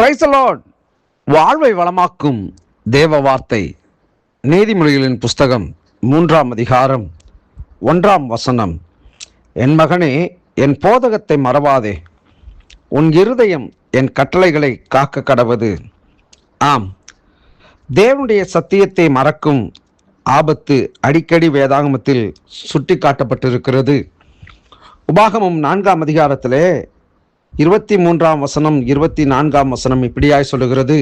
Price வாழ்வை வளமாக்கும் தேவ வார்த்தை நீதிமொழிகளின் புஸ்தகம் மூன்றாம் அதிகாரம் ஒன்றாம் வசனம். என் மகனே என் போதகத்தை மறவாதே. உன் இருதயம் என் கட்டளைகளை காக்க கடவது. ஆம் தேவனுடைய சத்தியத்தை மறக்கும் ஆபத்து அடிக்கடி வேதாகமத்தில் சுட்டி காட்டப்பட்டிருக்கிறது உபாகமம் நான்காம் அதிகாரத்திலே இருபத்தி மூன்றாம் வசனம் இருபத்தி நான்காம் வசனம் இப்படியாய் சொல்லுகிறது.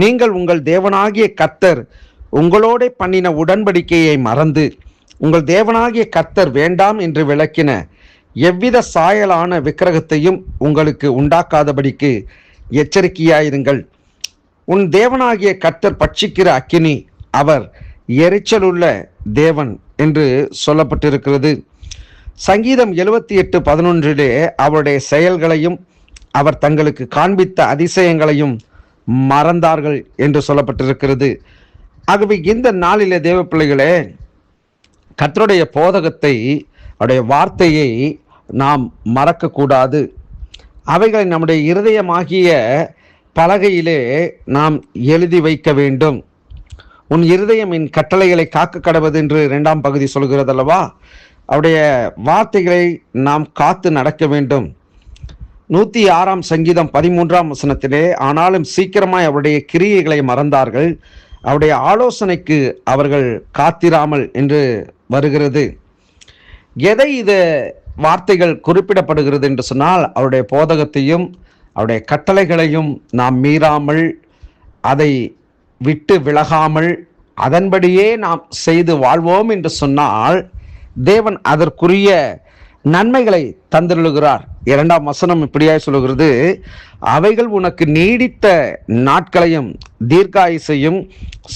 நீங்கள் உங்கள் தேவனாகிய கத்தர் உங்களோட பண்ணின உடன்படிக்கையை மறந்து உங்கள் தேவனாகிய கர்த்தர் வேண்டாம் என்று விளக்கின எவ்வித சாயலான விக்கிரகத்தையும் உங்களுக்கு உண்டாக்காதபடிக்கு எச்சரிக்கையாயிருங்கள். உன் தேவனாகிய கர்த்தர் பட்சிக்கிற அக்கினி அவர் எரிச்சலுள்ள தேவன் என்று சொல்லப்பட்டிருக்கிறது. சங்கீதம் எழுபத்தி எட்டு பதினொன்றிலே அவருடைய செயல்களையும் அவர் தங்களுக்கு காண்பித்த அதிசயங்களையும் மறந்தார்கள் என்று சொல்லப்பட்டிருக்கிறது. ஆகவே இந்த நாளிலே தேவ பிள்ளைகளே போதகத்தை அவருடைய வார்த்தையை நாம் மறக்கக்கூடாது. அவைகளை நம்முடைய இருதயமாகிய பலகையிலே நாம் எழுதி வைக்க வேண்டும். உன் இருதயம் என் கட்டளைகளை காக்க கடவது என்று இரண்டாம் பகுதி சொல்கிறது அல்லவா அவருடைய வார்த்தைகளை நாம் காத்து நடக்க வேண்டும். நூற்றி ஆறாம் சங்கீதம் பதிமூன்றாம் வசனத்திலே ஆனாலும் சீக்கிரமாய் அவருடைய கிரியைகளை மறந்தார்கள். அவருடைய ஆலோசனைக்கு அவர்கள் காத்திராமல் என்று வருகிறது. எதை இது வார்த்தைகள் குறிப்பிடப்படுகிறது என்று சொன்னால் அவருடைய போதகத்தையும் அவருடைய கட்டளைகளையும் நாம் மீறாமல் அதை விட்டு விலகாமல் அதன்படியே நாம் செய்து வாழ்வோம் என்று சொன்னால் தேவன் அதற்குரிய நன்மைகளை தந்திருகிறார் இரண்டாம் வசனம் இப்படியாய் சொல்லுகிறது. அவைகள் உனக்கு நீடித்த நாட்களையும் தீர்க்காயுசையும்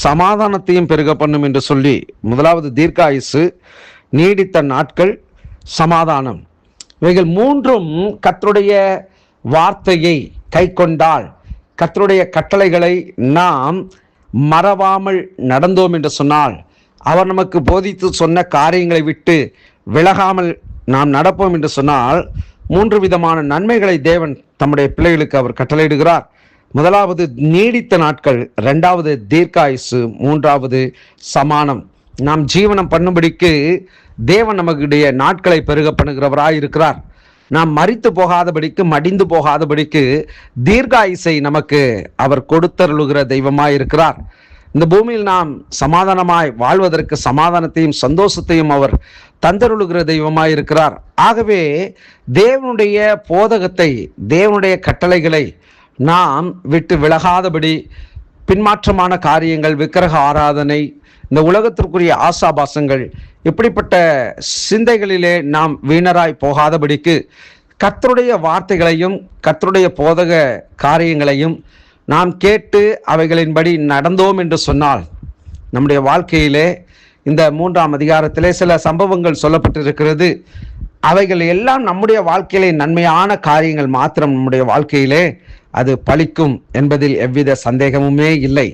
சமாதானத்தையும் பெருக பண்ணும் என்று சொல்லி முதலாவது தீர்க்காயுசு நீடித்த நாட்கள் சமாதானம். இவைகள் மூன்றும் கத்தருடைய வார்த்தையை கை கொண்டால் கத்தருடைய கட்டளைகளை நாம் மறவாமல் நடந்தோம் என்று சொன்னால் அவர் நமக்கு போதித்து சொன்ன காரியங்களை விட்டு விலகாமல் நாம் நடப்போம் என்று சொன்னால் மூன்று விதமான நன்மைகளை தேவன் தம்முடைய பிள்ளைகளுக்கு அவர் கட்டளையிடுகிறார். முதலாவது நீடித்த நாட்கள் இரண்டாவது தீர்க்காயுசு மூன்றாவது சமானம். நாம் ஜீவனம் பண்ணும்படிக்கு தேவன் நமக்குடைய நாட்களை பெருக பண்ணுகிறவராய் இருக்கிறார் நாம் மறித்து போகாதபடிக்கு மடிந்து போகாதபடிக்கு தீர்காயுசை நமக்கு அவர் கொடுத்தருளுகிற தெய்வமாய் இருக்கிறார் இந்த பூமியில் நாம் சமாதானமாய் வாழ்வதற்கு சமாதானத்தையும் சந்தோஷத்தையும் அவர் தந்தருளுகிற தெய்வமாய் இருக்கிறார். ஆகவே தேவனுடைய போதகத்தை தேவனுடைய கட்டளைகளை நாம் விட்டு விலகாதபடி பின்மாற்றமான காரியங்கள் விக்கிரக ஆராதனை இந்த உலகத்திற்குரிய ஆசாபாசங்கள் இப்படிப்பட்ட சிந்தைகளிலே நாம் வீணராய் போகாதபடிக்கு கத்தருடைய வார்த்தைகளையும் கத்தருடைய போதக காரியங்களையும் நாம் கேட்டு அவைகளின்படி நடந்தோம் என்று சொன்னால் நம்முடைய வாழ்க்கையிலே இந்த மூன்றாம் அதிகாரத்திலே சில சம்பவங்கள் சொல்லப்பட்டிருக்கிறது. அவைகள் எல்லாம் நம்முடைய வாழ்க்கையிலே நன்மையான காரியங்கள் மாத்திரம் நம்முடைய வாழ்க்கையிலே அது பலிக்கும் என்பதில் எவ்வித சந்தேகமுமே இல்லை.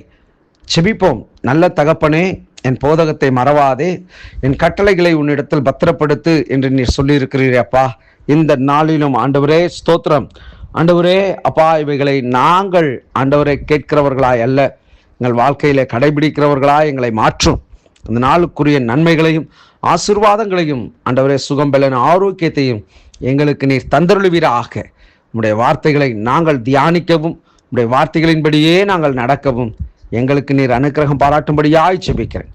செபிப்போம். நல்ல தகப்பனே என் போதகத்தை மறவாதே. என் கட்டளைகளை உன்னிடத்தில் பத்திரப்படுத்து என்று நீர் சொல்லியிருக்கிறீரப்பா இந்த நாளிலும் ஆண்டவரே ஸ்தோத்திரம். ஆண்டவரே அப்பா இவைகளை நாங்கள் ஆண்டவரை கேட்கிறவர்களாய் அல்ல. எங்கள் வாழ்க்கையில கடைபிடிக்கிறவர்களாய் எங்களை மாற்றும். அந்த நாளுக்குரிய நன்மைகளையும் ஆசிர்வாதங்களையும் ஆண்டவரே சுகம்பலன் ஆரோக்கியத்தையும் எங்களுக்கு நீர் தந்தருளுவீராக. உம்முடைய வார்த்தைகளை நாங்கள் தியானிக்கவும் உம்முடைய வார்த்தைகளின்படியே நாங்கள் நடக்கவும் எங்களுக்கு நீர் அனுக்கிரகம் பாராட்டும்படியாய் ஜெபிக்கிறேன்.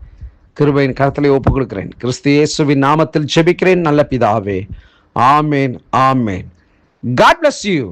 கிருபையின் கருத்தலை ஒப்புக் கொடுக்கிறேன் கிறிஸ்து இயேசுவின் நாமத்தில் ஜெபிக்கிறேன் நல்ல பிதாவே. ஆமேன் ஆமேன். God bless you